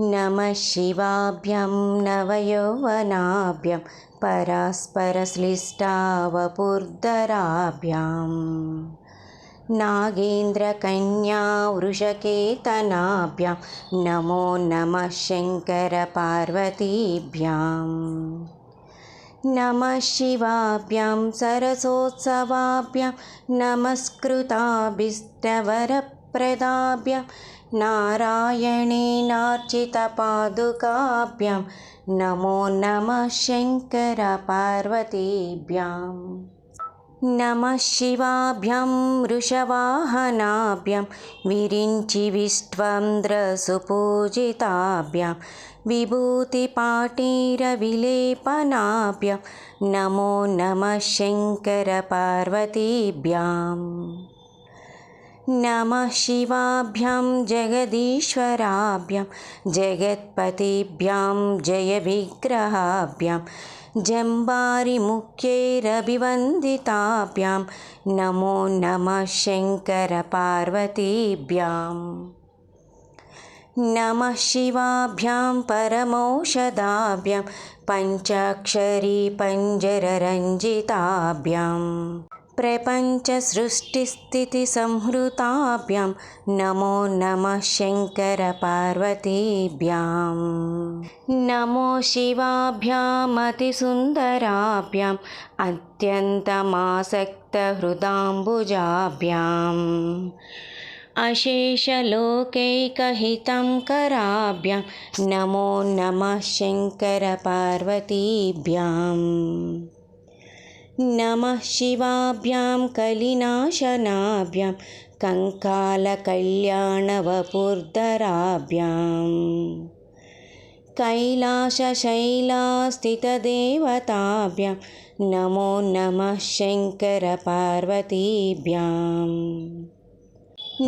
नमः शिवाभ्यं नवयौवनाभ्यं परास्परश्लिष्टावपुर्धराभ्याम् नागेन्द्रकन्यावृषकेतनाभ्यां नमो नमः शङ्करपार्वतीभ्याम् नमः शिवाभ्यां सरसोत्सवाभ्यां नमस्कृताभिष्टवरप्रदाभ्यां नारायणेनार्चितपादुकाभ्यां नमो नमः शङ्करपार्वतीभ्याम्। नमः शिवाभ्यां वृषवाहनाभ्यां विरिञ्चिविष्ट्वन्द्रसुपूजिताभ्यां विभूतिपाटीरविलेपनाभ्यां नमो नमः शङ्करपार्वतीभ्याम् नमः शिवाभ्यां जगदीश्वराभ्यां जगत्पतिभ्यां जयविग्रहाभ्यां जम्बारिमुख्यैरभिवन्दिताभ्यां नमो नमः शङ्करपार्वतीभ्याम् नमः शिवाभ्यां परमौषधाभ्यां पञ्चाक्षरी पञ्जररञ्जिताभ्याम् प्रपञ्चसृष्टिस्थितिसंहृताभ्यां नमो नमः शङ्करपार्वतीभ्याम् नमो शिवाभ्यामतिसुन्दराभ्याम् अत्यन्तमासक्तहृदाम्बुजाभ्याम् अशेषलोकैकहितं कराभ्यां नमो नमः शङ्करपार्वतीभ्याम् नमः शिवाभ्यां कलिनाशनाभ्यां कङ्कालकल्याणवपुर्धराभ्याम् कैलासशैलास्थितदेवताभ्यां नमो नमः शङ्करपार्वतीभ्याम्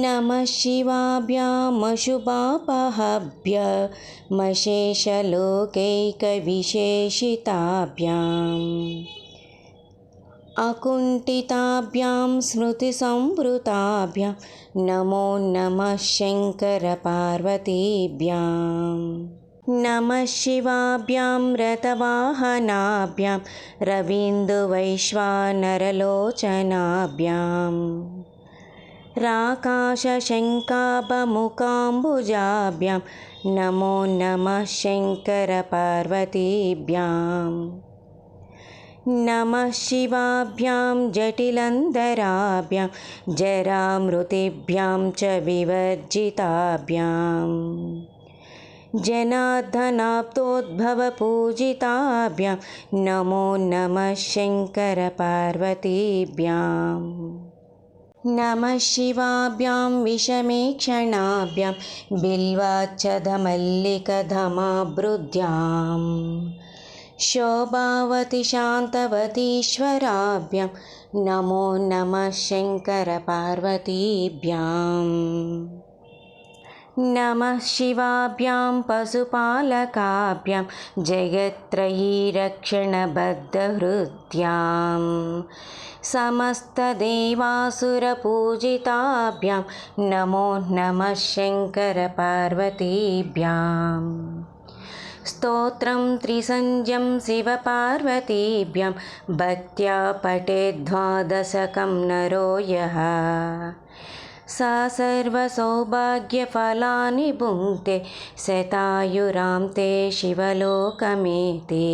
नमः शिवाभ्यामशुभापहभ्यमशेषलोकैकविशेषिताभ्याम् अकुण्ठिताभ्यां स्मृतिसंवृताभ्यां नमो नमः शङ्करपार्वतीभ्याम् नमः शिवाभ्यां रतवाहनाभ्यां रवीन्दुवैश्वानरलोचनाभ्याम् राकाशशङ्काभमुकाम्बुजाभ्यां नमो नमः शङ्करपार्वतीभ्याम् नमः शिवाभ्यां जटिलन्धराभ्यां जरामृतिभ्यां च विवर्जिताभ्याम् जनार्दनाब्दोद्भवपूजिताभ्यां नमो नमः शङ्करपार्वतीभ्याम् नमः शिवाभ्यां विषमेक्षणाभ्यां बिल्वाच्छदमल्लिकधमाभृद्याम् शोभावति शान्तवतीश्वराभ्यां। नमो नमः शङ्करपार्वतीभ्याम्। नमः शिवाभ्यां पशुपालकाभ्यां। जगत्त्रयीरक्षणबद्धहृद्याम् समस्तदेवासुरपूजिताभ्यां नमो नमः शङ्करपार्वतीभ्याम् स्तोत्रं त्रिसन्ध्यं शिवपार्वतीभ्यां भक्त्या पठेद्वादशकं नरो यः। सा सर्वसौभाग्यफलानि भुङ्क्ते शतायुरां ते शिवलोकमेते।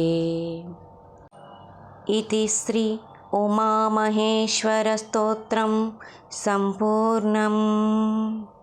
इति श्री उमामहेश्वरस्तोत्रं सम्पूर्णम्